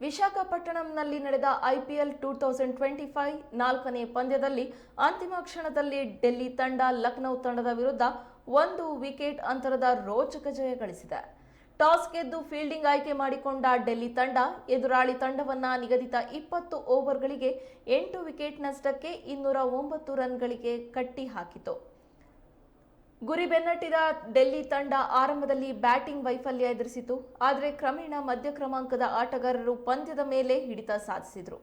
ವಿಶಾಖಪಟ್ಟಣಂನಲ್ಲಿ ನಡೆದ IPL two thousand twenty five ನಾಲ್ಕನೇ ಪಂದ್ಯದಲ್ಲಿ ಅಂತಿಮ ಕ್ಷಣದಲ್ಲಿ ಡೆಲ್ಲಿ ತಂಡ ಲಖನೌ ತಂಡದ ವಿರುದ್ಧ ಒಂದು ವಿಕೆಟ್ ಅಂತರದ ರೋಚಕ ಜಯ ಗಳಿಸಿದೆ. ಟಾಸ್ ಗೆದ್ದು ಫೀಲ್ಡಿಂಗ್ ಆಯ್ಕೆ ಮಾಡಿಕೊಂಡ ಡೆಲ್ಲಿ ತಂಡ ಎದುರಾಳಿ ತಂಡವನ್ನ ನಿಗದಿತ ಇಪ್ಪತ್ತು ಓವರ್ಗಳಿಗೆ ಎಂಟು ವಿಕೆಟ್ ನಷ್ಟಕ್ಕೆ ಇನ್ನೂರ ಒಂಬತ್ತು ರನ್ಗಳಿಗೆ ಕಟ್ಟಿ ಹಾಕಿತು ಗುರಿ ಬೆನ್ನಟ್ಟಿದ ಡೆಲ್ಲಿ ತಂಡ ಆರಂಭದಲ್ಲಿ ಬ್ಯಾಟಿಂಗ್ ವೈಫಲ್ಯ ಎದುರಿಸಿತು ಆದರೆ ಕ್ರಮೇಣ ಮಧ್ಯ ಕ್ರಮಾಂಕದ ಆಟಗಾರರು ಪಂದ್ಯದ ಮೇಲೆ ಹಿಡಿತ ಸಾಧಿಸಿದರು.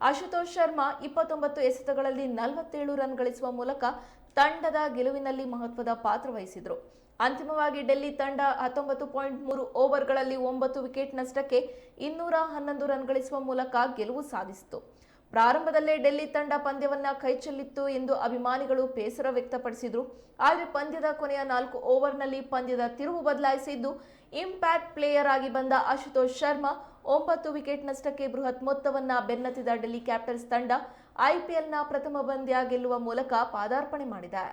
ಆಶುತೋಷ್ ಶರ್ಮಾ ಇಪ್ಪತ್ತೊಂಬತ್ತು ಎಸೆತಗಳಲ್ಲಿ ನಲವತ್ತೇಳು ರನ್ ಗಳಿಸುವ ಮೂಲಕ ತಂಡದ ಗೆಲುವಿನಲ್ಲಿ ಮಹತ್ವದ ಪಾತ್ರ ವಹಿಸಿದರು. ಅಂತಿಮವಾಗಿ ಡೆಲ್ಲಿ ತಂಡ ಹತ್ತೊಂಬತ್ತು ಪಾಯಿಂಟ್ ಮೂರು ಓವರ್ಗಳಲ್ಲಿ ಒಂಬತ್ತು ವಿಕೆಟ್ ನಷ್ಟಕ್ಕೆ ಇನ್ನೂರ ಹನ್ನೊಂದು ರನ್ ಗಳಿಸುವ ಮೂಲಕ ಗೆಲುವು ಸಾಧಿಸಿತು ಪ್ರಾರಂಭದಲ್ಲೇ ಡೆಲ್ಲಿ ತಂಡ ಪಂದ್ಯವನ್ನ ಕೈಚೆಲ್ಲಿತ್ತು ಎಂದು ಅಭಿಮಾನಿಗಳು ಬೇಸರ ವ್ಯಕ್ತಪಡಿಸಿದ್ರು. ಆದರೆ ಪಂದ್ಯದ ಕೊನೆಯ ನಾಲ್ಕು ಓವರ್ನಲ್ಲಿ ಪಂದ್ಯದ ತಿರುವು ಬದಲಾಯಿಸಿದ್ದು, ಇಂಪ್ಯಾಕ್ಟ್ ಪ್ಲೇಯರ್ ಆಗಿ ಬಂದ ಆಶುತೋಷ್ ಶರ್ಮಾ ಒಂಬತ್ತು ವಿಕೆಟ್ ನಷ್ಟಕ್ಕೆ ಬೃಹತ್ ಮೊತ್ತವನ್ನ ಬೆನ್ನತ್ತಿದ ಡೆಲ್ಲಿ ಕ್ಯಾಪಿಟಲ್ಸ್ ತಂಡ ಐಪಿಎಲ್ನ ಪ್ರಥಮ ಪಂದ್ಯ ಗೆಲ್ಲುವ ಮೂಲಕ ಪಾದಾರ್ಪಣೆ ಮಾಡಿದೆ.